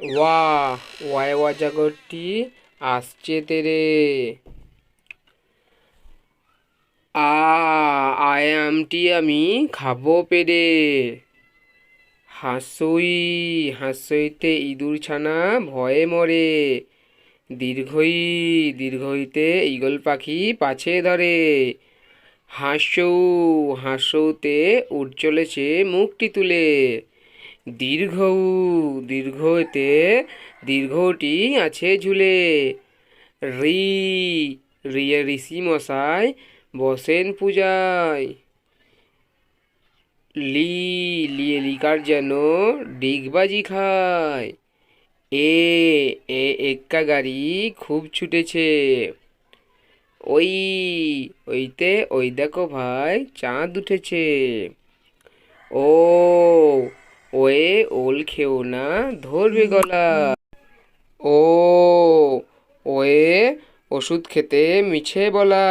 ওয়া ওয়াজাগরটি আসছে তেরে আ আয়ামটি আমি খাব পেরে হাসই হাসইতে ইঁদুর ছানা ভয়ে মরে দীর্ঘই দীর্ঘইতে ঈগল পাখি পাছে ধরে হাসৌ হাসৌতে উঠ চলেছে মুখটি তুলে দীর্ঘ দীর্ঘতে দীর্ঘটি আছে ঝুলে। রি, রিয়ে ঋষি মশাই বসেন পূজায়। লি, লিয়ে লিকার যেন ডিগবাজি খায়। এ এ এক্কা গাড়ি খুব ছুটেছে। ওই, ওইতে ওই দেখো ভাই, চাঁদ উঠেছে। ও ওয়ে ওল খেও না ধরবে গলা। ও ওয়ে ওষুধ খেতে মিছে বলা।